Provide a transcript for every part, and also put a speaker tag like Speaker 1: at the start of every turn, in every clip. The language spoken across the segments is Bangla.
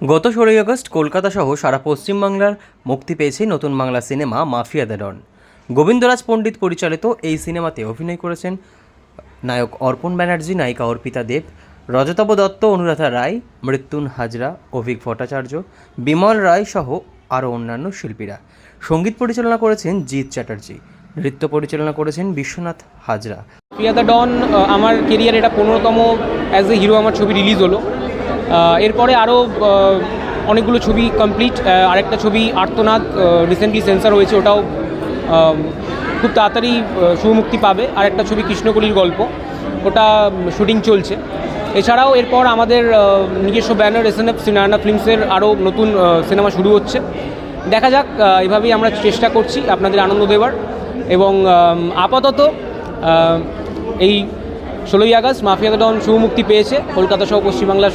Speaker 1: গত ষোলোই আগস্ট কলকাতা সহ সারা পশ্চিমবাংলার মুক্তি পেয়েছে নতুন Bangla cinema mafia the don. Govindraj Pandit পরিচালিত এই সিনেমাতে অভিনয় করেছেন নায়ক অর্পণ ব্যানার্জি, নায়িকা অর্পিতা দেব রজতাভ দত্ত, অনুরাধা রায়, মৃত্যুন হাজরা, অভিক ভট্টাচার্য, বিমল রায় সহ আরও অন্যান্য শিল্পীরা। সংগীত পরিচালনা করেছেন জিৎ চ্যাটার্জি, নৃত্য পরিচালনা করেছেন বিশ্বনাথ হাজরা।
Speaker 2: প্রিয়া দ্য ডন আমার কেরিয়ার এটা পনেরোতম অ্যাজ এ হিরো আমার ছবি রিলিজ হলো। এরপরে আরও অনেকগুলো ছবি কমপ্লিট আরেকটা ছবি আর্তনাদ রিসেন্টলি সেন্সার হয়েছে, ওটাও খুব তাড়াতাড়ি শুভমুক্তি পাবে। আর একটা ছবি কৃষ্ণকলির গল্প, ওটা শুটিং চলছে। এছাড়াও এরপর আমাদের নিজস্ব ব্যানার এস এন এফ সিনারানা ফিল্মসের আরও নতুন সিনেমা শুরু হচ্ছে। দেখা যাক এভাবেই আমরা চেষ্টা করছি আপনাদের আনন্দ দেওয়ার এবং আপাতত এই ষোলোই আগস্ট মাফিয়া দ্য ডন শুভমুক্তি পেয়েছে। কলকাতা সহ পশ্চিমবাংলার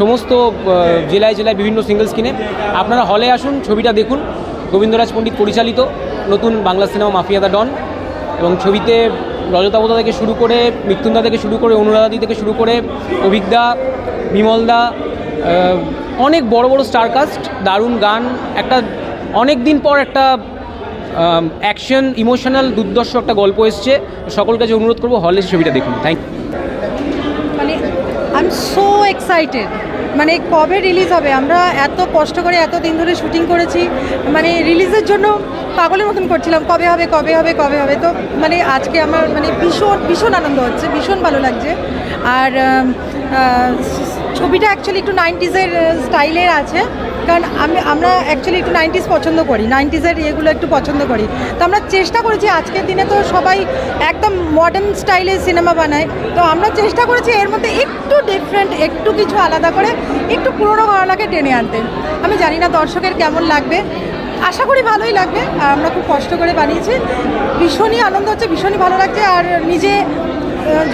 Speaker 2: সমস্ত জেলায় জেলায় বিভিন্ন সিঙ্গেল স্ক্রিনে আপনারা হলে আসুন, ছবিটা দেখুন। গোবিন্দরাজ পণ্ডিত পরিচালিত নতুন Bangla cinema mafia the don. এবং ছবিতে রজতাবতা থেকে শুরু করে মৃত্যুন্দা থেকে শুরু করে অনুরাধাদি থেকে শুরু করে অভিজ্ঞা বিমলদা অনেক বড় বড় স্টারকাস্ট দারুণ গান, একটা অনেক দিন পর একটা অ্যাকশন ইমোশনাল দুর্দর্শ একটা গল্প এসছে। সকল কাছে অনুরোধ করব হলে ছবিটা দেখুন। থ্যাংক
Speaker 3: মানে আই এম সো এক্সাইটেড মানে কবে রিলিজ হবে? আমরা এত কষ্ট করে এত দিন ধরে শুটিং করেছি। মানে রিলিজের জন্য পাগলের মতন করছিলাম। কবে হবে কবে হবে কবে হবে? তো মানে আজকে আমার মানে ভীষণ ভীষণ আনন্দ হচ্ছে, ভীষণ ভালো লাগছে। আর ছবিটা অ্যাকচুয়ালি একটু নাইনটিজের স্টাইলের আছে। কারণ আমি, আমরা অ্যাকচুয়ালি একটু নাইনটিস পছন্দ করি নাইনটিজের ইয়েগুলো একটু পছন্দ করি। তো আমরা চেষ্টা করেছি আজকের দিনে তো সবাই একদম মডার্ন স্টাইলের সিনেমা বানায়। তো আমরা চেষ্টা করেছি এর মধ্যে একটু ডিফারেন্ট একটু কিছু আলাদা করে, একটু পুরোনো ঘটনাকে টেনে আনতে। আমি জানি না দর্শকের কেমন লাগবে। আশা করি ভালোই লাগবে। আর আমরা খুব কষ্ট করে বানিয়েছি। ভীষণই আনন্দ হচ্ছে, ভীষণই ভালো লাগছে। আর নিজে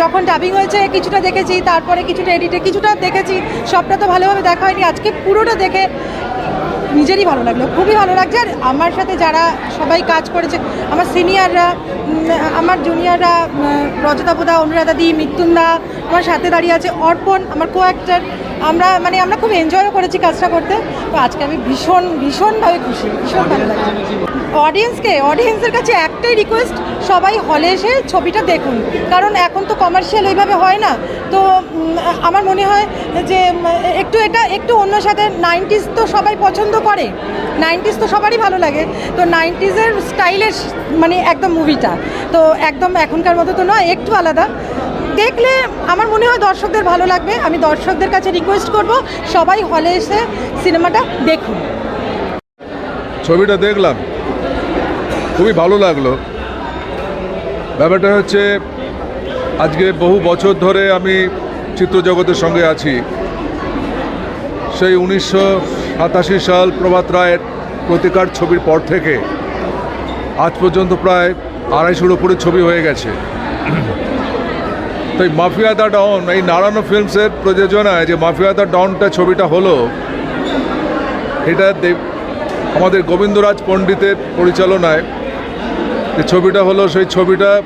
Speaker 3: যখন ডাবিং হয়েছে, কিছুটা দেখেছি, তারপরে কিছুটা এডিটে কিছুটা দেখেছি, সবটা তো ভালোভাবে দেখা হয়নি। আজকে পুরোটা দেখে নিজেরই ভালো লাগল, খুবই ভালো লাগছে। আর আমার সাথে যারা সবাই কাজ করেছে, আমার সিনিয়ররা আমার জুনিয়ররা রজতাবদা অনুরাধাদি মৃত্যুন্দা আমার সাথে দাঁড়িয়ে আছে অর্পণ, আমার কো অ্যাক্টার আমরা মানে আমরা খুব এনজয়ও করেছি কাজটা করতে। তো আজকে আমি ভীষণ, ভীষণভাবে খুশি, ভীষণ ভালো লাগছে। অডিয়েন্সকে অডিয়েন্সের কাছে একটাই রিকোয়েস্ট সবাই হলে এসে ছবিটা দেখুন। কারণ এখন তো কমার্শিয়াল ওইভাবে হয় না। তো আমার মনে হয় যে, একটু এটা, একটু অন্য সাথে নাইনটিস তো সবাই পছন্দ করে। নাইনটিস তো সবারই ভালো লাগে। তো নাইনটিসের স্টাইলের মানে একদম মুভিটা তো একদম এখনকার মতো তো নয়, একটু আলাদা। দেখলে আমার মনে হয় দর্শকদের ভালো লাগবে। আমি দর্শকদের কাছে রিকোয়েস্ট করব, সবাই হলে এসে সিনেমাটা দেখুন।
Speaker 4: ছবিটা দেখলাম। খুবই ভালো লাগল। ব্যাপারটা হচ্ছে, আজকে বহু বছর ধরে আমি চিত্রজগতের সঙ্গে আছি। সেই উনিশশো সাতাশি সাল প্রভাত রায়ের প্রতিকার ছবির পর থেকে আজ পর্যন্ত প্রায় আড়াইশোর উপরে ছবি হয়ে গেছে। তো এই মাফিয়া দ্য ডন, এই নারায়ণ ফিল্মসের প্রযোজনায় যে মাফিয়া দ্য ডনটা ছবিটা হলো, এটা দেব- আমাদের গোবিন্দরাজ পণ্ডিতের পরিচালনায় যে ছবিটা হলো, সেই ছবিটা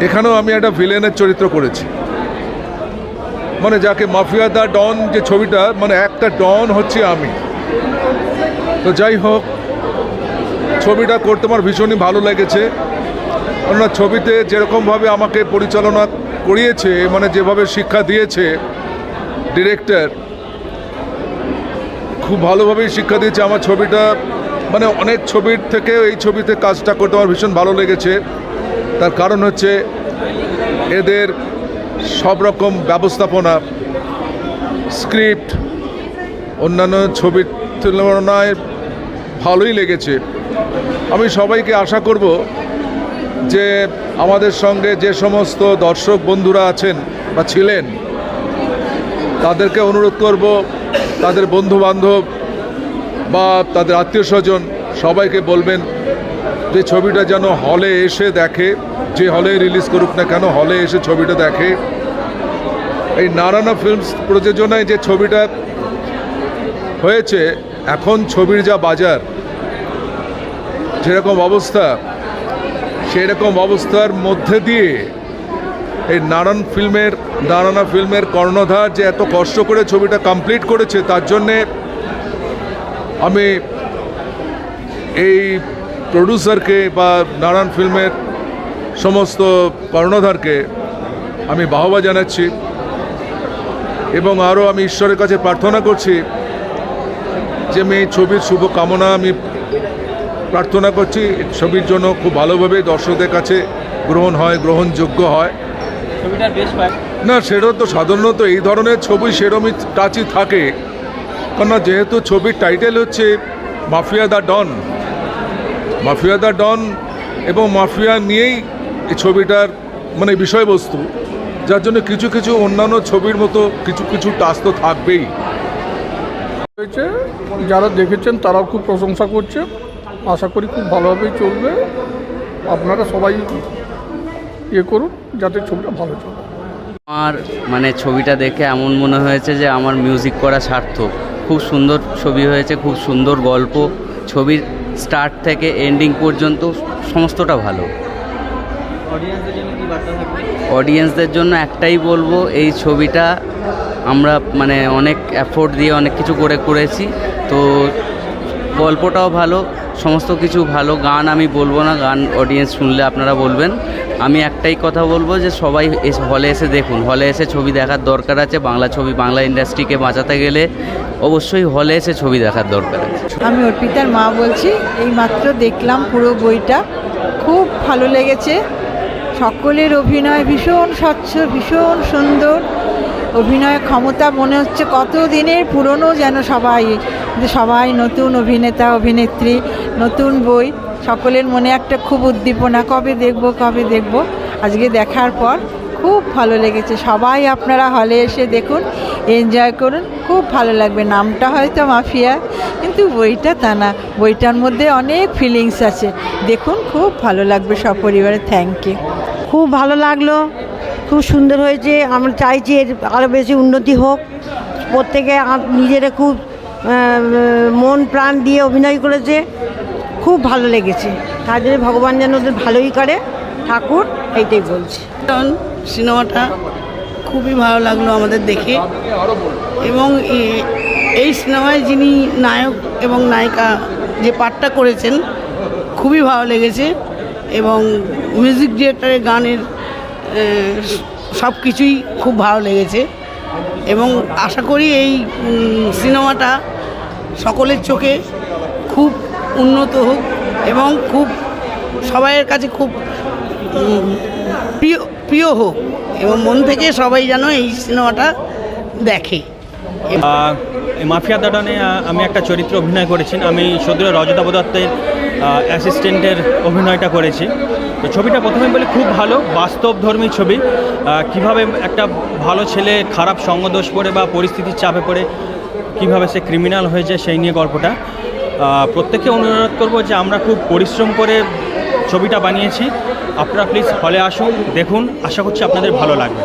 Speaker 4: এখানেও আমি একটা ভিলেনের চরিত্র করেছি। মানে যাকে মাফিয়া দা ডন যে ছবিটা মানে একটা ডন হচ্ছে আমি। তো যাই হোক, ছবিটা করতে আমার ভীষণই ভালো লেগেছে। কেননা ছবিতে যেরকমভাবে আমাকে পরিচালনা করিয়েছে মানে যেভাবে শিক্ষা দিয়েছে ডিরেক্টর, খুব ভালোভাবেই শিক্ষা দিয়েছে আমার ছবিটা। মানে অনেক ছবির থেকে এই ছবিতে কাজটা করতে আমার ভীষণ ভালো লেগেছে। তার কারণ হচ্ছে এদের সব রকম ব্যবস্থাপনা, স্ক্রিপ্ট, অন্যান্য ছবির তুলনায় ভালোই লেগেছে। আমি সবাইকে আশা করব যে আমাদের সঙ্গে যে সমস্ত দর্শক বন্ধুরা আছেন বা ছিলেন, তাদেরকে অনুরোধ করব, তাদের বন্ধু বান্ধব বা তাদের আত্মীয় স্বজন সবাইকে বলবেন যে ছবিটা যেন হলে এসে দেখে, যে হলে রিলিজ করুক না কেন, হলে এসে ছবিটা দেখে। এই নারায়ণা ফিল্মস প্রযোজনায় যে ছবিটা হয়েছে, এখন ছবির যা বাজার, যেরকম অবস্থা সেরকম অবস্থার মধ্যে দিয়ে এই নারায়ণ ফিল্মের, নারায়ণা ফিল্মের কর্ণধার যে এত কষ্ট করে ছবিটা কমপ্লিট করেছে, তার জন্যে আমি এই প্রডিউসারকে বা নারায়ণ ফিল্মের সমস্ত কর্ণধারকে আমি বাহবা জানাচ্ছি এবং আরও আমি ঈশ্বরের কাছে প্রার্থনা করছি যে আমি এই ছবির শুভকামনা আমি প্রার্থনা করছি এই ছবির জন্য খুব ভালোভাবে দর্শকদের কাছে গ্রহণ হয় গ্রহণযোগ্য হয়। না সেটা তো সাধারণত এই ধরনের ছবি সেরমই টাচই থাকে। কেননা যেহেতু ছবির টাইটেল হচ্ছে mafia the don. Mafia the don এবং মাফিয়া নিয়েই এই ছবিটার মানে বিষয়বস্তু যার জন্য কিছু কিছু অন্যান্য ছবির মতো কিছু কিছু টাচ তো থাকবেই।
Speaker 5: হয়েছে যারা দেখেছেন তারাও খুব প্রশংসা করছে। আশা করি খুব ভালোভাবেই চলবে। আপনারা সবাই ইয়ে করুন, যাতে ছবিটা ভালো চলে।
Speaker 6: আমার মানে ছবিটা দেখে এমন মনে হয়েছে যে আমার মিউজিক করা সার্থক। খুব সুন্দর ছবি হয়েছে, খুব সুন্দর গল্প। ছবির স্টার্ট থেকে এন্ডিং পর্যন্ত সমস্তটা ভালো। অডিয়েন্সদের জন্য একটাই বলব, এই ছবিটা আমরা মানে অনেক অ্যাফোর্ড দিয়ে অনেক কিছু করে করেছি। তো গল্পটাও ভালো, সমস্ত কিছু ভালো। গান আমি বলব না, গান অডিয়েন্স শুনলে আপনারা বলবেন। আমি একটাই কথা বলব যে সবাই এস- হলে এসে দেখুন, হলে এসে ছবি দেখার দরকার আছে। বাংলা ছবি, বাংলা ইন্ডাস্ট্রিকে বাঁচাতে গেলে অবশ্যই হলে এসে ছবি দেখার দরকার আছে।
Speaker 7: আমি অর্পিতার মা বলছি, এই মাত্র দেখলাম পুরো বইটা। খুব ভালো লেগেছে। সকলের অভিনয় ভীষণ স্বচ্ছ, ভীষণ সুন্দর। অভিনয় ক্ষমতা মনে হচ্ছে কত দিনের পুরনো যেন সবাই সবাই নতুন অভিনেতা, অভিনেত্রী, নতুন বই, সকলের মনে একটা খুব উদ্দীপনা, কবে দেখব কবে দেখব। আজকে দেখার পর খুব ভালো লেগেছে। সবাই আপনারা হলে এসে দেখুন এনজয় করুন। খুব ভালো লাগবে। নামটা হয়তো মাফিয়া, কিন্তু বইটা তা না। বইটার মধ্যে অনেক ফিলিংস আছে। দেখুন, খুব ভালো লাগবে সপরিবারে। থ্যাংক ইউ
Speaker 8: খুব ভালো লাগল। খুব সুন্দর হয়েছে। আমরা চাইছি এর আরও বেশি উন্নতি হোক। প্রত্যেকে নিজেরা খুব মন প্রাণ দিয়ে অভিনয় করেছে। খুব ভালো লেগেছে। তার জন্য ভগবান যেন ওদের ভালোই করে। ঠাকুর এইটাই বলছি।
Speaker 9: কারণ সিনেমাটা খুবই ভালো লাগল আমাদের দেখে। এবং এই সিনেমায় যিনি নায়ক এবং নায়িকা যে পাঠটা করেছেন, খুবই ভালো লেগেছে। এবং মিউজিক ডিরেক্টরের গানের সব কিছুই খুব ভালো লেগেছে এবং আশা করি এই সিনেমাটা সকলের চোখে খুব উন্নত হোক এবং খুব সবাইয়ের কাছে খুব প্রিয় প্রিয় হোক এবং মন থেকে সবাই যেন এই সিনেমাটা দেখে।
Speaker 10: মাফিয়া দাডনে আমি একটা চরিত্র অভিনয় করেছি। আমি সদ্য রজতা দত্তের অ্যাসিস্ট্যান্টের অভিনয়টা করেছি। তো ছবিটা প্রথমে বলে খুব ভালো, বাস্তবধর্মী ছবি। কীভাবে একটা ভালো ছেলে খারাপ সঙ্গদোষ পড়ে বা পরিস্থিতির চাপে পড়ে কীভাবে সে ক্রিমিনাল হয়ে যায় সেই নিয়ে গল্পটা। প্রত্যেককে অনুরোধ করব যে আমরা খুব পরিশ্রম করে ছবিটা বানিয়েছি। আপনারা প্লিজ হলে আসুন, দেখুন। আশা করছি আপনাদের ভালো লাগবে।